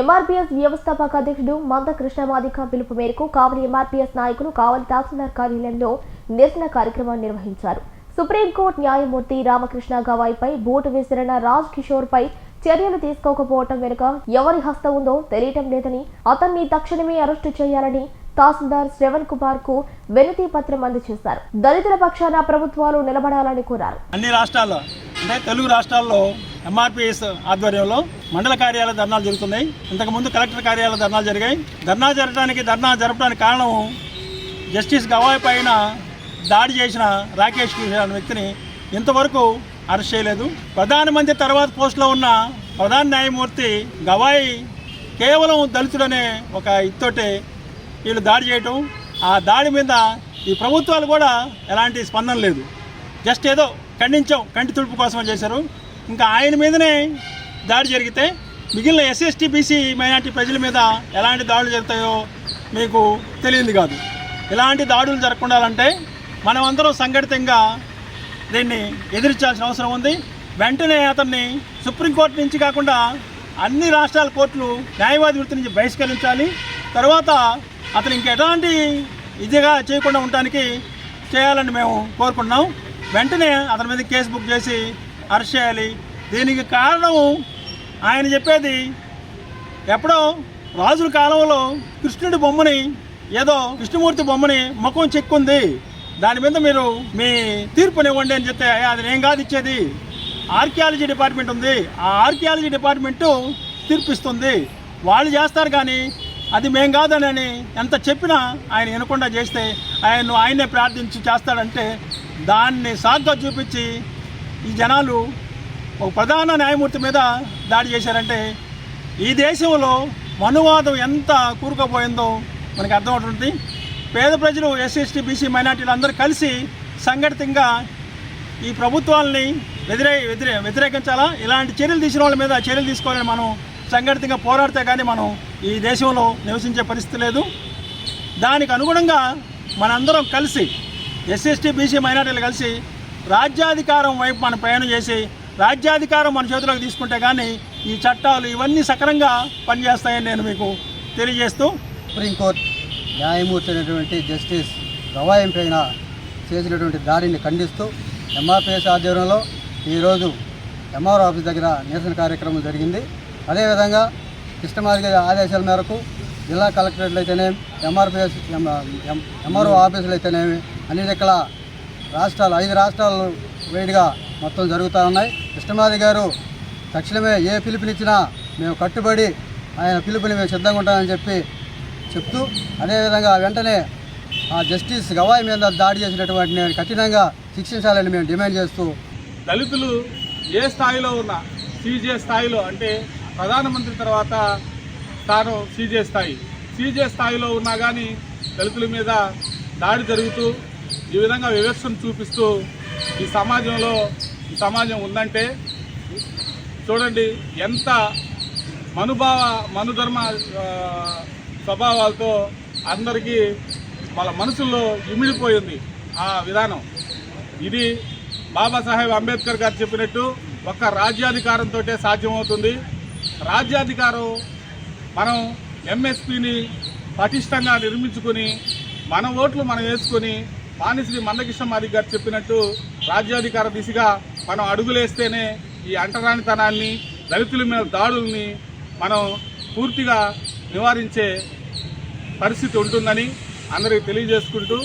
MRPS వ్యవస్థాపక అధ్యక్షుడు మంద కృష్ణమాదిక పిలుపు మేరకు కావలి ఎంఆర్పీఎస్ నాయకులు కావలి తహసీల్దార్ కార్యాలయంలో నిరసన కార్యక్రమాన్ని నిర్వహించారు. సుప్రీంకోర్టు న్యాయమూర్తి రామకృష్ణ గవాయిపై బోటు విసిరిన రాజ్ కిషోర్ పై చర్యలు తీసుకోకపోవటం వెనుక ఎవరి హస్తం ఉందో తెలియటం లేదని అతన్ని తక్షణమే అరెస్టు చేయాలని తహసీల్దార్ శ్రవణ్ కుమార్కు వినతి పత్రం అందజేశారు. దళితుల పక్షాన ప్రభుత్వాలు నిలబడాలని కోరారు. అన్ని రాష్ట్రాల్లో అంటే తెలుగు రాష్ట్రాల్లో ఎంఆర్పిఎస్ ఆధ్వర్యంలో మండల కార్యాలయ ధర్నాలు జరుగుతున్నాయి. ఇంతకుముందు కలెక్టర్ కార్యాలయ ధర్నాలు జరిగాయి. ధర్నా జరగడానికి ధర్నా జరపడానికి కారణం జస్టిస్ గవాయ్ పైన దాడి చేసిన రాకేష్ కిషోర్ అనే వ్యక్తిని ఇంతవరకు అరెస్ట్ చేయలేదు. ప్రధానమంత్రి తర్వాత పోస్టులో ఉన్న ప్రధాన న్యాయమూర్తి గవాయ్ కేవలం దళితుడనే ఒక ఇత్తోటే వీళ్ళు దాడి చేయటం. ఆ దాడి మీద ఈ ప్రభుత్వాలు కూడా ఎలాంటి స్పందన లేదు. జస్ట్ ఏదో ఖండించాం కంటి తుడుపు కోసం చేశారు. ఇంకా ఆయన మీదనే దాడి జరిగితే మిగిలిన ఎస్ఎస్టీ బీసీ మైనార్టీ ప్రజల మీద ఎలాంటి దాడులు జరుగుతాయో మీకు తెలియదు కాదు. ఇలాంటి దాడులు జరగకుండా అంటే మనమందరం సంఘటితంగా దీన్ని ఎదిరించాల్సిన అవసరం ఉంది. వెంటనే అతన్ని సుప్రీంకోర్టు నుంచి కాకుండా అన్ని రాష్ట్రాల కోర్టులు న్యాయవాది వృత్తి నుంచి బహిష్కరించాలి. తర్వాత అతను ఇంకెలాంటి ఇదిగా చేయకుండా ఉండటానికి చేయాలని మేము కోరుకుంటున్నాం. వెంటనే అతని మీద కేసు బుక్ చేసి అరెస్ట్ చేయాలి దీనికి కారణం ఆయన చెప్పేది ఎప్పుడో రాజుల కాలంలో కృష్ణుడి బొమ్మని ఏదో కృష్ణమూర్తి బొమ్మని ముఖం చెక్కుంది. దాని మీద మీరు మీ తీర్పునివ్వండి అని చెప్తే అది నేను కాదు ఇచ్చేది. ఆర్కియాలజీ డిపార్ట్మెంట్ ఉంది. ఆ ఆర్కియాలజీ డిపార్ట్మెంటు తీర్పిస్తుంది. వాళ్ళు చేస్తారు కానీ అది మేం కాదనని ఎంత చెప్పినా ఆయన వినకుండా చేస్తే ఆయన ఆయనే ప్రార్థించి చేస్తాడంటే దాన్ని సాగ్గా చూపించి ఈ జనాలు ఒక ప్రధాన న్యాయమూర్తి మీద దాడి చేశారంటే ఈ దేశంలో మనువాదం ఎంత కూరుకుపోయిందో మనకు అర్థమవుతుంది. పేద ప్రజలు ఎస్సీ ఎస్టీ బీసీ మైనార్టీలు అందరూ కలిసి సంఘటితంగా ఈ ప్రభుత్వాలని వ్యతిరే వ్యతిరే వ్యతిరేకించాలా? ఇలాంటి చర్యలు తీసిన వాళ్ళ మీద చర్యలు తీసుకోవాలని మనం సంఘటితంగా పోరాడితే కానీ మనం ఈ దేశంలో నివసించే పరిస్థితి లేదు. దానికి అనుగుణంగా మనందరం కలిసి ఎస్ఎస్టీ బీసీ మైనార్టీలు కలిసి రాజ్యాధికారం వైపు మనం ప్రయాణం చేసి రాజ్యాధికారం మన చేతిలోకి తీసుకుంటే కానీ ఈ చట్టాలు ఇవన్నీ సక్రంగా పనిచేస్తాయని నేను మీకు తెలియజేస్తూ సుప్రీంకోర్టు న్యాయమూర్తి అయినటువంటి జస్టిస్ గవాయం పైన చేసినటువంటి దాడిని ఖండిస్తూ ఎంఆర్పిఎస్ ఆధ్వర్యంలో ఈరోజు ఎంఆర్ ఆఫీస్ దగ్గర నిరసన కార్యక్రమం జరిగింది. అదేవిధంగా కృష్ణమాది గారి ఆదేశాల మేరకు జిల్లా కలెక్టరేట్లు అయితేనేమి ఎంఆర్పిఎస్ ఎంఆర్ఓ ఆఫీసులు అయితేనేమి అన్ని రకాల రాష్ట్రాలు ఐదు రాష్ట్రాలు వేడిగా మొత్తం జరుగుతూ ఉన్నాయి కృష్ణమాది గారు తక్షణమే ఏ పిలుపునిచ్చినా మేము కట్టుబడి ఆయన పిలుపుని మేము సిద్ధంగా ఉంటామని చెప్పి చెప్తూ అదేవిధంగా వెంటనే ఆ జస్టిస్ గవాయి మీద దాడి చేసినటువంటి నేను కఠినంగా శిక్షించాలని మేము డిమాండ్ చేస్తూ దళితులు ఏ స్థాయిలో ఉన్నా సీజే స్థాయిలో అంటే ప్రధానమంత్రి తర్వాత తాను సీజే స్థాయి. సీజే స్థాయిలో ఉన్నా కానీ దళితుల మీద దాడి జరుగుతూ ఈ విధంగా వివక్షను చూపిస్తూ ఈ సమాజంలో ఈ సమాజం ఉందంటే చూడండి ఎంత మనుభావ మనుధర్మ స్వభావాలతో అందరికీ వాళ్ళ మనసుల్లో ఇమిడిపోయింది ఆ విధానం. ఇది బాబాసాహెబ్ అంబేద్కర్ గారు చెప్పినట్టు ఒక్క రాజ్యాధికారంతో సాధ్యమవుతుంది. రాజ్యాధికారం మనం ఎంఎస్పిని పటిష్టంగా నిర్మించుకుని మన ఓట్లు మనం వేసుకొని మానిశ్రీ మందకృష్ణ మాది గారు చెప్పినట్టు రాజ్యాధికార దిశగా మనం అడుగులేస్తేనే ఈ అంటరానితనాన్ని దళితుల మీద దాడుల్ని మనం పూర్తిగా నివారించే పరిస్థితి ఉంటుందని అందరికీ తెలియజేసుకుంటూ